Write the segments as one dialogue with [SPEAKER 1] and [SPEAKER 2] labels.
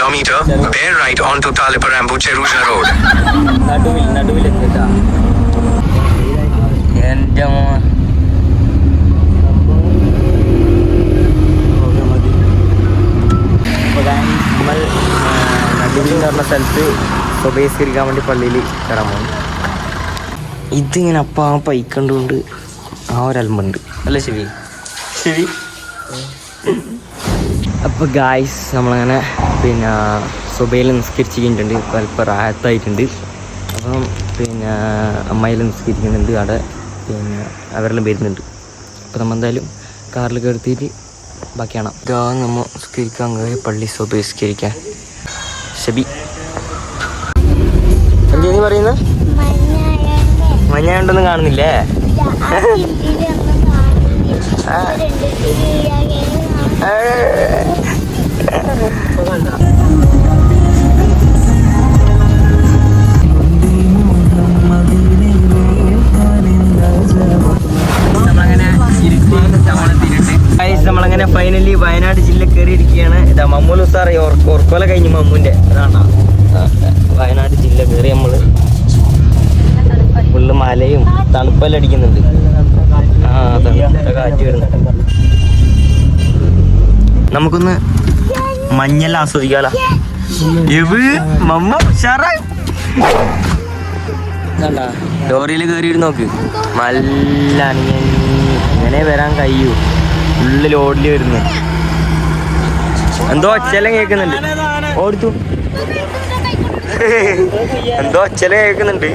[SPEAKER 1] kilometer, bear right onto Taliparambu Cheruja Road.
[SPEAKER 2] നടുവിൽ നടുവിൽ എത്തിട്ടാ. എന്റെ മോൻ. അപ്പോൾ guys, നമ്മൾ ആ, നടുവിൽ എന്ന് പറഞ്ഞ സ്ഥലത്ത് സ്വബേസ്കരിക്കാൻ വേണ്ടി പള്ളിയിൽ കയറാൻ പോകും ഇതിങ്ങനെ അപ്പം ആ പൈക്കണ്ടുകൊണ്ട് ആ ഒരു അല്ലേ അല്ല ശരി ശരി അപ്പോൾ ഗായ്സ് നമ്മളങ്ങനെ പിന്നെ സുബയിൽ നിസ്കരിച്ചിട്ടുണ്ട് അല്പം റാഹത്തായിട്ടുണ്ട്. അപ്പം പിന്നെ അമ്മയിൽ നിസ്കരിക്കുന്നുണ്ട് അവിടെ. പിന്നെ അവരെല്ലാം വരുന്നുണ്ട്. അപ്പോൾ നമ്മൾ എന്തായാലും കാറിൽ കയറിയിട്ട് ബാക്കിയാണ്. ഇതാ നമ്മൾ നിസ്കരിക്കാൻ കയറി പള്ളി സുബ നിസ്കരിക്കാൻ. ഷബി എന്താ നീ പറയുന്നത് മഞ്ഞാണ്ടൊന്നും കാണുന്നില്ലേ? Guys, നമ്മളങ്ങനെ ഫൈനലി വയനാട് ജില്ല കയറിയിരിക്കുകയാണ് ഇതാ മമ്മൂൽ ഉസാർ ഓർക്കോല കഴിഞ്ഞ് മമ്മൂന്റെ അതാണ് വയനാട് ജില്ല കയറി നമ്മൾ ഫുള്ള് മലയും തണുപ്പെല്ലാം അടിക്കുന്നുണ്ട്. ആ തണുത്ത കാറ്റ് വരുന്നുണ്ട്. നമുക്കൊന്ന് മഞ്ഞെല്ലാം ആസ്വദിക്കാലോ. എവ് മമ്മ ഉഷാറായി. ലോറിയിൽ കയറിയിട്ട് നോക്ക്. നല്ല അങ്ങനെ ഇങ്ങനെ വരാൻ കഴിയൂ. ഫുള്ള് ലോഡിൽ വരുന്നു. എന്തോ ഒച്ചെല്ലാം കേൾക്കുന്നുണ്ട്. ഓർത്തു എന്തോ ഒച്ചെല്ലാം കേൾക്കുന്നുണ്ട്.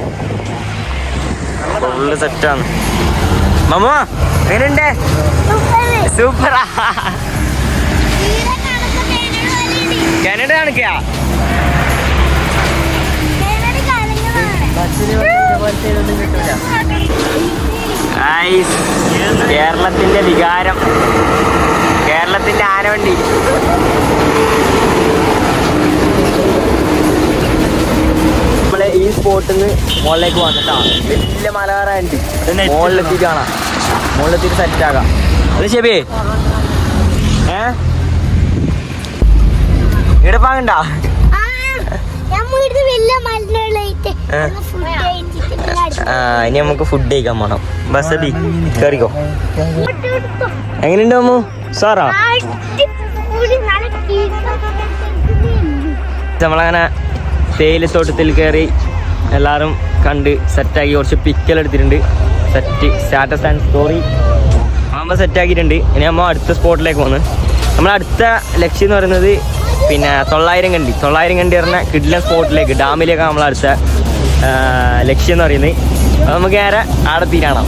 [SPEAKER 2] ഫുള്ള് സെറ്റാണ്. മമ്മ എങ്ങനെയുണ്ട്? സൂപ്പറാ. കാനഡ കാണിക്കാ? കേരളത്തിന്റെ വികാരം. കേരളത്തിന്റെ ആനവണ്ടി. നമ്മളെ ഈ സ്പോട്ടിൽ നിന്ന് മുകളിലേക്ക് വന്നിട്ടാ വലിയ മലകയറാണ്ട് മുകളിലെത്തി കാണാം. മുകളിലെത്തിയിട്ട് സെറ്റ് ആകാം അത് ശരി ഏ ഇവിടെ പാങ്ങണ്ടാ. ഏ? ആ ഇനി നമുക്ക് ഫുഡ് കഴിക്കാൻ പോണം. ബസ്സബി കയറിക്കോ എങ്ങനെയുണ്ട് അമ്മു? സാറാ നമ്മളങ്ങനെ തേയിലത്തോട്ടത്തിൽ കയറി എല്ലാവരും കണ്ട് സെറ്റാക്കി കുറച്ച് പിക്കൽ എടുത്തിട്ടുണ്ട്. സെറ്റ് സ്റ്റാറ്റസ് ആൻഡ് സ്റ്റോറി ആകുമ്പോൾ സെറ്റാക്കിയിട്ടുണ്ട് ഇനി നമ്മ അടുത്ത സ്പോട്ടിലേക്ക് പോന്ന് നമ്മളടുത്ത ലക്ഷ്യം എന്ന് പറയുന്നത് പിന്നെ തൊള്ളായിരം കണ്ടി. തൊള്ളായിരം കണ്ടി പറഞ്ഞ കിഡ്ലൻ സ്പോട്ടിലേക്ക് ഡാമിലേക്ക് നമ്മൾ അടുത്ത ലക്ഷ്യം എന്ന് പറയുന്നത്. നമുക്ക് നേരെ ആടെ തീരാണാം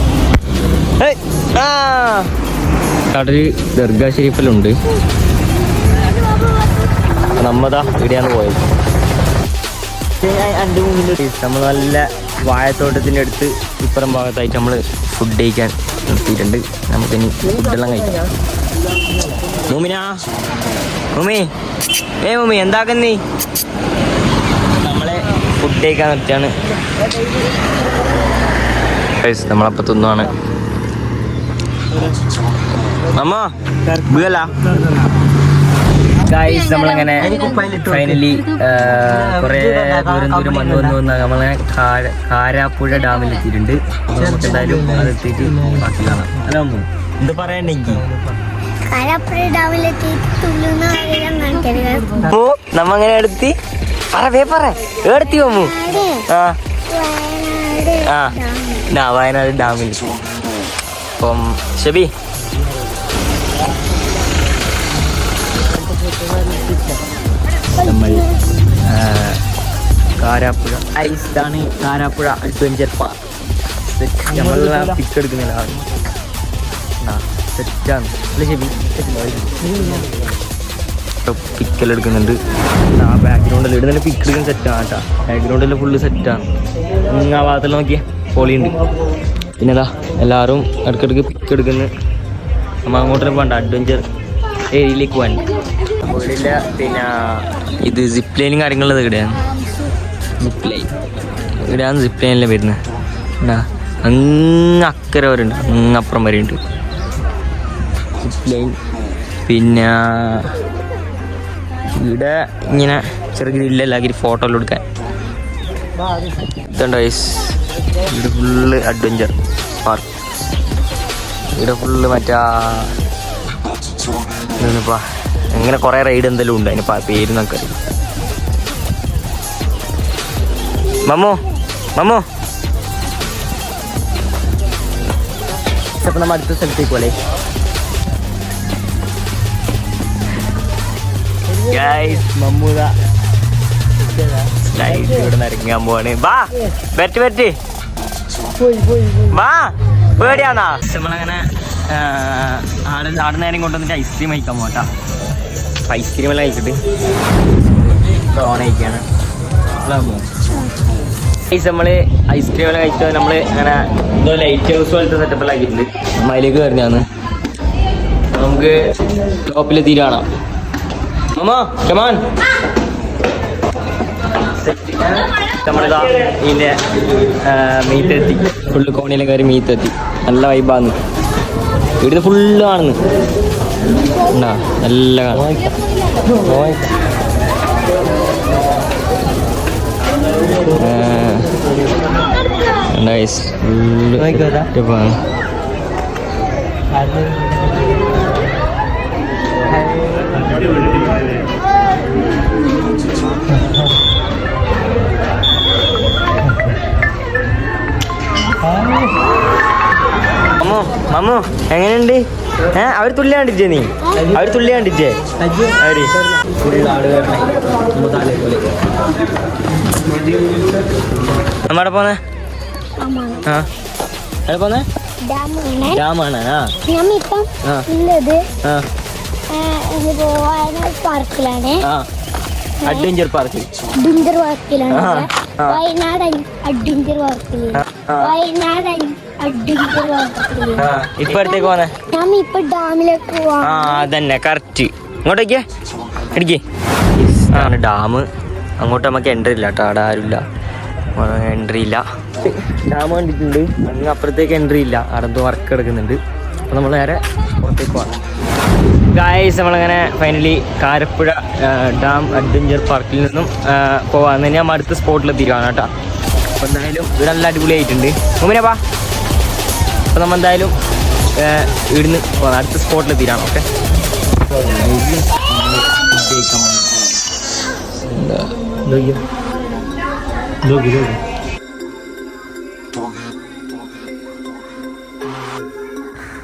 [SPEAKER 2] ഒരു ദർഗാ ഷെരീഫിലുണ്ട് നമ്മതാ ഇവിടെയാണ് പോയത്. നമ്മൾ നല്ല വാഴത്തോട്ടത്തിന്റെ അടുത്ത് ഇപ്പുറം ഭാഗത്തായിട്ട് നമ്മൾ ഫുഡ് കഴിക്കാൻ നിർത്തിയിട്ടുണ്ട്. നമുക്കിനി ഫുഡെല്ലാം കഴിക്കാം. മൂമിനാ. മൂമി ഏ മൂമി എന്താക്കുന്നീ നമ്മളെ ഫുഡ് കഴിക്കാൻ നിർത്തിയാണ്. നമ്മളപ്പോൾ തിന്നുവാണ്. അമ്മ വീല ഗായ്സ് നമ്മളങ്ങനെ ഫൈനലി കുറേ ദൂരം ദൂരം വന്ന് വന്ന് വന്ന് നമ്മളെ കാരാപ്പുഴ ഡാമിൽ എത്തിയിട്ടുണ്ട്. നമുക്ക് എന്തായാലും അത് എത്തിയിട്ട് ബാക്കി കാണാം. അല്ല അമ്മു എന്ത് പറയണ്ടെങ്കിൽ ഓ നമ്മ അങ്ങനെ എടുത്തി. പറ വേ പറ. എടുത്തി അമ്മു ആ. ആ. ഡാ വയനാട് ഡാമിൽ. അപ്പം ഷബി. നമ്മൾ കാരാപ്പുഴ. ഐസാണ് കാരാപ്പുഴ അഡ്വഞ്ചർ പാർക്ക്. നമ്മൾ പിക്ക് എടുക്കുന്നില്ല. സെറ്റാണ്. അല്ല ഷബി പിക്കൽ എടുക്കുന്നുണ്ട്. ആ ബാക്ക്ഗ്രൗണ്ടിൽ ഇവിടെ പിക്ക് എടുക്കുന്ന സെറ്റാണ് കേട്ടോ ബാക്ക്ഗ്രൗണ്ടിൽ ഫുള്ള് സെറ്റാണ് ആ ഭാഗത്തിൽ നോക്കിയേ. പൊളിയുണ്ട് പിന്നെ ഇതാ എല്ലാവരും ഇടയ്ക്കിടയ്ക്ക് പിക്ക് എടുക്കുന്നു. നമ്മൾ അങ്ങോട്ട് പോകണ്ട. അഡ്വഞ്ചർ ഏരിയയിലേക്ക് പോകണ്ട മുകളിലെ പിന്നെ ഇത് സിപ്പ് ലൈനും കാര്യങ്ങളുള്ളത് ഇവിടെയാണ്. സിപ്പ് ലൈൻ ഇവിടെയാണ് സിപ്പ് ലൈനിലെ വരുന്നത്. അങ്ങ് അക്കരെ വരെ ഉണ്ട് അങ്ങ് വരെ ഉണ്ട് സിപ്പ് ലൈൻ പിന്നെ ഇവിടെ ഇങ്ങനെ ചെറിയ ഗ്രില്ലല്ലാക്കി ഫോട്ടോ എല്ലാം എടുക്കാൻ. ഇതുണ്ട് ഐസ് ഇത് ഫുള്ള് അഡ്വഞ്ചർ പാർക്ക് ഇവിടെ ഫുള്ള് മറ്റാ അങ്ങനെ കുറേ റൈഡ് എന്തെങ്കിലും ഉണ്ട് അതിന് പേര് നമുക്ക് മമ്മോ മമ്മോ. അപ്പം നമ്മൾ അടുത്ത സ്ഥലത്തേക്ക് പോലെ മമ്മൂത സ്ലൈഡ് ഇവിടെ നിന്ന് ഇറങ്ങാൻ പോവാണ്. വാ ബെറ്റ് ബെറ്റ് വാ പേടിയാണോ? നമ്മളങ്ങനെ ആടെ ആടെ നേരം കൊണ്ടുവന്നിട്ട് ഐസ്ക്രീം കഴിക്കാൻ പോട്ടാ ഐസ്ക്രീം എല്ലാം കഴിച്ചിട്ട് ഓൺ കഴിക്കാണ് നമ്മൾ ഐസ്ക്രീം എല്ലാം കഴിച്ചിട്ട് നമ്മൾ അങ്ങനെ എന്തോ ലൈറ്റ് ഹൗസ് പോലത്തെ സെറ്റപ്പ് എല്ലാം ആക്കിയിട്ടുണ്ട്. നമ്മ അതിലേക്ക് കയറിയാണ് നമുക്ക് ടോപ്പിലെത്തി കാണാം. അമ്മ on. നമ്മളിതാ ഇതിന്റെ മീത്തെത്തി ഫുള്ള് കോണിയിലെ കയറി മീത്തെത്തി നല്ല വൈബാന്ന് ഇവിടുന്ന് ഫുള്ള് കാണുന്നു. ഉണ്ടാ നല്ല കാണും ഫുള്ള് മമ്മു മമ്മു എങ്ങനെയുണ്ട്? ഏ അവർ തുള്ളി കണ്ടിട്ടേ നീ? അവർ തുള്ളി കണ്ടിട്ടേ അവർ. നമ്മടെ പോന്നെ? ആ. എവിടെ പോന്നെ?
[SPEAKER 3] ഡാമാണ്.
[SPEAKER 2] ആ.
[SPEAKER 3] ഞമ്മിപ്പം
[SPEAKER 2] ആ.
[SPEAKER 3] ഉള്ളത്
[SPEAKER 2] ആ.
[SPEAKER 3] പാർക്കിലാണ്.
[SPEAKER 2] ആ. അഡ്വഞ്ചർ പാർക്കിൽ
[SPEAKER 3] അഡ്വഞ്ചർ പാർക്കിലാണ്.
[SPEAKER 2] ആ, ആ.
[SPEAKER 3] വയനാട് അഡ്വഞ്ചർ പാർക്കിൽ
[SPEAKER 2] ആ, ആ.
[SPEAKER 3] വയനാട് അഡ്വഞ്ചർ പാർക്കിൽ
[SPEAKER 2] ആ ഇപ്പൊ അടുത്തേക്ക് പോന്നെ?
[SPEAKER 3] ഞാൻ ഇപ്പൊ ഡാമിലേക്ക്
[SPEAKER 2] ആ
[SPEAKER 3] പോവാ
[SPEAKER 2] അതന്നെ കറക്റ്റ് ഇങ്ങോട്ടേക്ക്. ഇടിക്കേ. ആണ് ഡാം. അങ്ങോട്ട് നമുക്ക് എൻട്രി ഇല്ല കേട്ടോ അവിടെ ആരുമില്ല എൻട്രി ഇല്ല. ഡാം കണ്ടിട്ടുണ്ട്. അങ്ങ് അപ്പുറത്തേക്ക് എൻട്രി ഇല്ല. അവിടെ എന്തോ വർക്ക് എടുക്കുന്നുണ്ട് അപ്പോൾ നമ്മൾ നേരെ പുറത്തേക്ക് പോകണം ഗായ്സ് നമ്മളങ്ങനെ ഫൈനലി കാരപ്പുഴ ഡാം അഡ്വഞ്ചർ പാർക്കിൽ നിന്നും പോവാൻ തന്നെ നമ്മൾ അടുത്ത സ്പോട്ടിൽ എത്തിയിരിക്കുകയാണ് കേട്ടോ. അപ്പോൾ എന്തായാലും ഇവിടെ നല്ല അടിപൊളിയായിട്ടുണ്ട്. പാ അപ്പോൾ നമ്മൾ എന്തായാലും ഇവിടുന്ന് പോകാം അടുത്ത സ്പോട്ടിൽ എത്തിയാണ് ഓക്കെ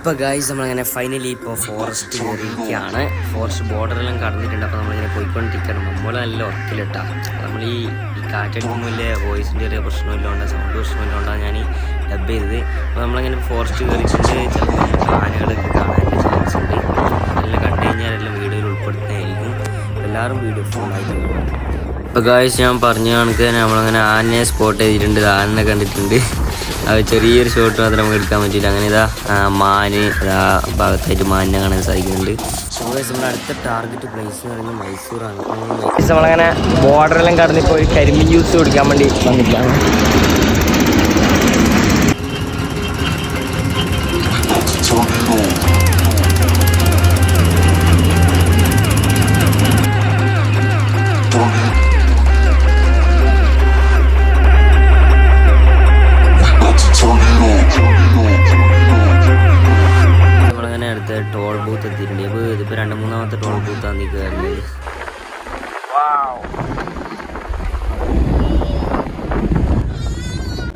[SPEAKER 2] ഇപ്പോൾ ഗായ്സ് നമ്മളങ്ങനെ ഫൈനലി ഇപ്പോൾ ഫോറസ്റ്റ് കയറിയിരിക്കുകയാണ് ഫോറസ്റ്റ് ബോർഡറെല്ലാം കടന്നിട്ടുണ്ട്. അപ്പോൾ നമ്മളിങ്ങനെ പോയിക്കൊണ്ടിരിക്കണം നമ്മൾ നല്ല ഉറക്കിലിട്ടാ. നമ്മൾ ഈ ഈ കാറ്റടിക്കുമ്പോൾ വലിയ വോയിസിന്റെ ഒരു പ്രശ്നമില്ലാണ്ട് സൗണ്ട് പ്രശ്നമില്ലാണ്ടാണ് ഞാൻ ഡബ് ചെയ്തത്. അപ്പോൾ നമ്മളങ്ങനെ ഫോറസ്റ്റ് കയറിയിട്ടുണ്ട് ചിലപ്പോൾ ആനകളൊക്കെ കാണാനുള്ള ചാൻസ് ഉണ്ട് എല്ലാം കണ്ടു കഴിഞ്ഞാൽ എല്ലാം വീഡിയോയിൽ ഉൾപ്പെടുത്തുന്നതായിരിക്കും. എല്ലാവരും വീഡിയോ ഫുള്ളായിട്ട് ഇപ്പോൾ ഗായ്സ് ഞാൻ പറഞ്ഞ കണക്ക് നമ്മളങ്ങനെ ആനയെ സ്പോട്ട് ചെയ്തിട്ടുണ്ട്. ആനനെ കണ്ടിട്ടുണ്ട്. അത് ചെറിയൊരു ഷോട്ട് മാത്രം നമുക്ക് എടുക്കാൻ പറ്റിയില്ല. അങ്ങനെ ഇതാ മാന് ആ ഭാഗത്തായിട്ട് മാനിനെ കാണാൻ സാധിക്കുന്നുണ്ട്. നമ്മുടെ അടുത്ത ടാർഗറ്റ് പ്ലേസ് എന്ന് പറയുന്നത് മൈസൂറാണ്. നമ്മളങ്ങനെ ബോർഡറെല്ലാം കടന്ന് പോയി കരിമീൻ ജ്യൂസ് കുടിക്കാൻ വേണ്ടി വന്നിട്ടാണ്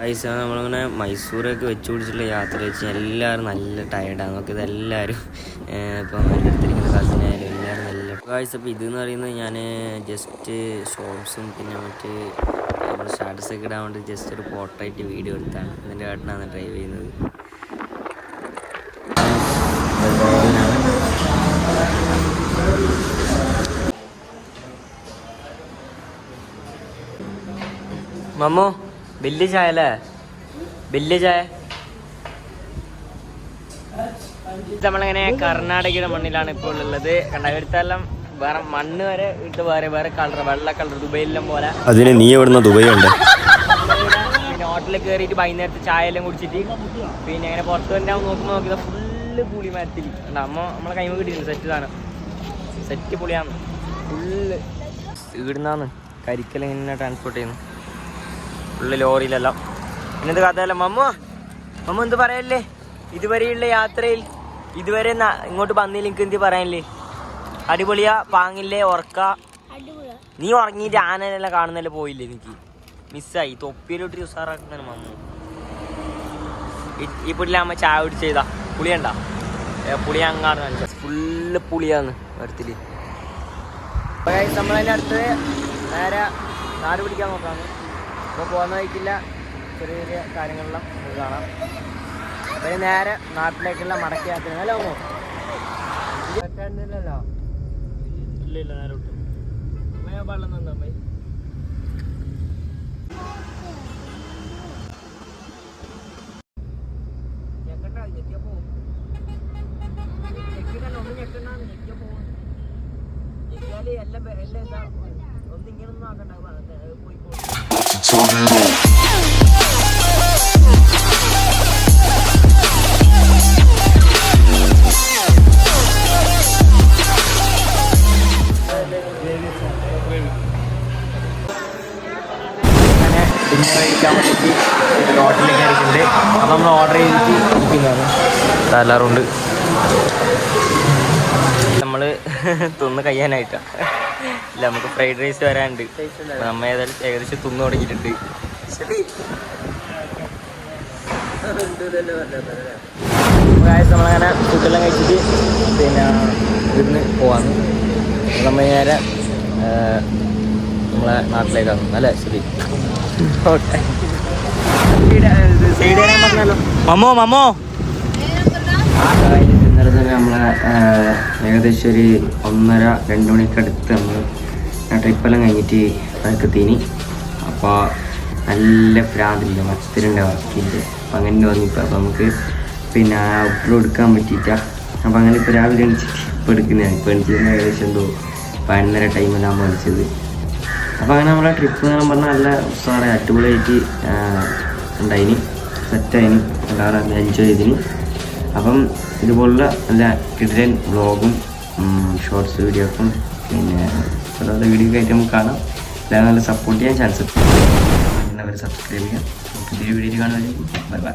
[SPEAKER 2] പൈസ നമ്മളിങ്ങനെ മൈസൂരൊക്കെ വെച്ച് പിടിച്ചിട്ടുള്ള യാത്ര വെച്ച് എല്ലാവരും നല്ല ടയർഡാണ് നമുക്ക് എല്ലാവരും ഇപ്പം എന്റെ അടുത്തിരിക്കുന്ന കസിനായാലും എല്ലാവരും നല്ല കാഴ്ച അപ്പോൾ ഇതെന്ന് പറയുന്നത് ഞാൻ ജസ്റ്റ് ഷോർട്സും പിന്നെ മറ്റ് സ്റ്റാറ്റസ് ഒക്കെ ഇടാൻ വേണ്ടി ജസ്റ്റ് ഒരു ഫോട്ടോ ആയിട്ട് വീഡിയോ എടുത്താണ്. അതിന്റെ കാട്ടിനാണ് ഡ്രൈവ് ചെയ്യുന്നത്. മമ്മു? വലിയ ചായ അല്ലേ വലിയ ചായ നമ്മളിങ്ങനെ കർണാടകയുടെ മണ്ണിലാണ് ഇപ്പോൾ ഉള്ളത്. കണ്ട വേറെ മണ്ണ് വരെ ഇട്ട് വേറെ വേറെ കളർ വെള്ള കളർ ദുബൈയിലെല്ലാം പോലെ.
[SPEAKER 4] അതിന് നീ എവിടുന്ന ദുബൈ ഉണ്ട്
[SPEAKER 2] ഹോട്ടലിൽ കയറിയിട്ട് വൈകുന്നേരത്തെ ചായ എല്ലാം കുടിച്ചിട്ട് പിന്നെ അങ്ങനെ പുറത്ത് തന്നെ നോക്കുമ്പോൾ നോക്കിയത് ഫുള്ള് പുളി മരത്തിൽ. കണ്ട അമ്മ നമ്മളെ കൈമ കിട്ടിയിട്ടുണ്ട് സെറ്റ് സാധനം. സെറ്റ് പുളിയാണ്. ഫുള്ള് ഇവിടുന്നാന്ന് കരിക്കൽ ഇങ്ങനെ ട്രാൻസ്പോർട്ട് ചെയ്യുന്നു ഫുള്ള് ലോറിയിലെല്ലാം. ഇന്നത്തെ കഥയല്ല? മമ്മ മമ്മ എന്ത് പറയല്ലേ? ഇതുവരെയുള്ള യാത്രയിൽ ഇതുവരെ ഇങ്ങോട്ട് വന്നില്ല എനിക്ക് എന്ത് പറയാനില്ലേ? അടിപൊളിയാ പാങ്ങില്ലേ ഉറക്ക. നീ ഉറങ്ങിയിട്ട് ആനനെല്ലാം കാണുന്നല്ലേ പോയില്ലേ എനിക്ക്? മിസ്സായി തൊപ്പിയിലോട്ട് ഉസാറാക്കുന്ന മമ്മു. ഈ- പുള്ളിലാകുമ്പോ ചായ കുടിച്ചതാ പുളിയണ്ട. പുളി അങ്ങാണ് ഫുള്ള് പുളിയാന്ന് മരത്തിൽ നമ്മളതിന്റെ അടുത്ത് നേരെ നാട് പിടിക്കാൻ നോക്കാണ്. അപ്പോൾ പോകുന്ന വഴിക്കില്ല ചെറിയ ചെറിയ കാര്യങ്ങളെല്ലാം നമുക്ക് കാണാം. അപ്പോൾ നേരെ നാട്ടിലേക്കുള്ള മടക്കി യാത്ര അല്ലേ ഇല്ലല്ലോ ഇല്ല ഇല്ല നേരെ വിട്ടു. പള്ളം തന്നാ അമ്മേ നമ്മൾ ഓർഡർ ചെയ്തിട്ട് എല്ലാവരും നമ്മൾ തിന്ന് കഴിയാനായിട്ടാ. ഇല്ല നമുക്ക് ഫ്രൈഡ് റൈസ് വരാനുണ്ട്. നമ്മ ഏതായാലും ഏകദേശം തിന്നു തുടങ്ങിയിട്ടുണ്ട്. നമ്മളങ്ങനെ ഫുഡെല്ലാം കഴിച്ചിട്ട് പിന്നെ ഇവിടുന്ന് പോവാന്ന് നമ്മൾ നേരെ നമ്മളെ നാട്ടിലേക്കാണ്. അല്ലേ ശരി? ഓക്കെ. മമ്മോ മമ്മോ. നമ്മളെ ഏകദേശം ഒരു ഒന്നര രണ്ട് മണിക്കടുത്ത് നമ്മൾ ട്രിപ്പെല്ലാം കഴിഞ്ഞിട്ട് തീനി അപ്പോൾ നല്ല പ്രാന്തില്ല മച്ചത്തിലുണ്ട് വർക്കിന്റെ. അപ്പം അങ്ങനെ വന്നിപ്പോൾ അപ്പോൾ നമുക്ക് പിന്നെ ഉപ്പിൽ എടുക്കാൻ പറ്റിയിട്ട. അപ്പം അങ്ങനെ ഇപ്പോൾ രാവിലെ എണിച്ചിട്ട് ഇപ്പോൾ എടുക്കുന്നതാണ്. ഇപ്പോൾ എണിച്ചിരുന്ന ഏകദേശം എന്തോ പതിനൊന്നര ടൈമിലാണ് വിളിച്ചത്. അപ്പോൾ അങ്ങനെ നമ്മളെ ട്രിപ്പ് എന്ന് പറഞ്ഞാൽ നല്ല സാറേ അടിപൊളിയായിട്ട് ഉണ്ടായിനി. സെറ്റായിന് എല്ലാവരും എൻജോയ് ചെയ്തിന്. അപ്പം ഇതുപോലുള്ള നല്ല കിടിലൻ വ്ളോഗും ഷോർട്സ് വീഡിയോസും പിന്നെ ഓരോ വീഡിയോ ആയിട്ട് നമുക്ക് കാണാം. എല്ലാവരും നല്ല സപ്പോർട്ട് ചെയ്യാൻ ചാൻസ് എല്ലാവരും സബ്സ്ക്രൈബ് ചെയ്യാം പുതിയ വീഡിയോയിൽ കാണുന്നതായിരിക്കും ബൈ ബൈ